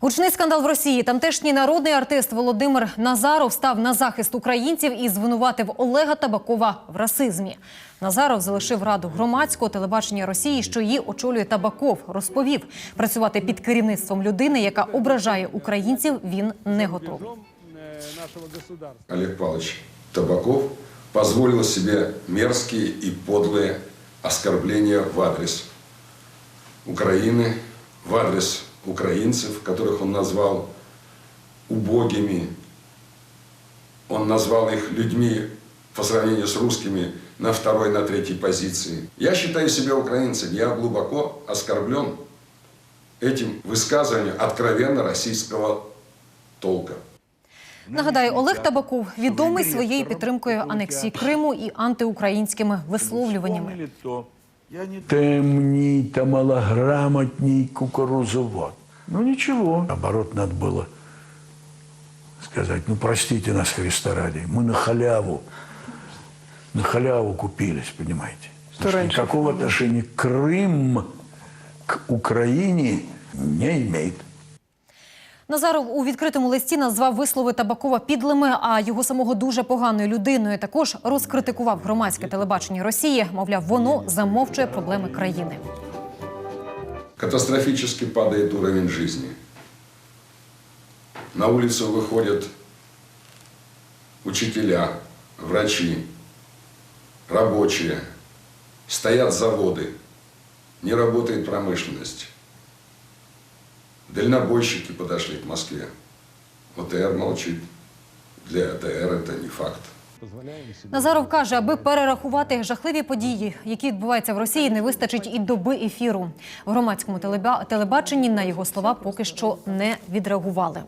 Гучний скандал в Росії. Тамтешній народний артист Володимир Назаров став на захист українців і звинуватив Олега Табакова в расизмі. Назаров залишив раду громадського телебачення Росії, що її очолює Табаков. Розповів, працювати під керівництвом людини, яка ображає українців, він не готовий. государства. Олег Павлович Табаков позволил себе мерзкие и подлые оскорбления в адрес Украины, в адрес украинцев, которых он назвал убогими. Он назвал их людьми по сравнению с русскими на второй, на третьей позиции. Я считаю себя украинцем. Я глубоко оскорблен этим высказыванием откровенно российского толка. Нагадаю, Олег Табаков відомий своєю підтримкою анексії Криму і антиукраїнськими висловлюваннями. Темній та малограмотній кукурузовод. Ну ничего. Наоборот, надо было сказать, ну простите нас, Христа ради, мы на халяву, на халяву купились, понимаете. Что Никакого отношения Крым к Украине не имеет. Назаров у відкритому листі назвав вислови Табакова підлими, а його самого дуже поганою людиною. Також розкритикував громадське телебачення Росії. Мовляв, воно замовчує проблеми країни. Катастрофически падает уровень жизни. На улицу выходят учителя, врачи, рабочие. Стоят заводы, не работает промышленность. Дальнобойщики подошли к Москве. ОТР молчит. Для ОТР это не факт. Назаров каже, аби перерахувати жахливі події, які відбуваються в Росії, не вистачить і доби ефіру. В громадському телеба- телебаченні на його слова поки що не відреагували.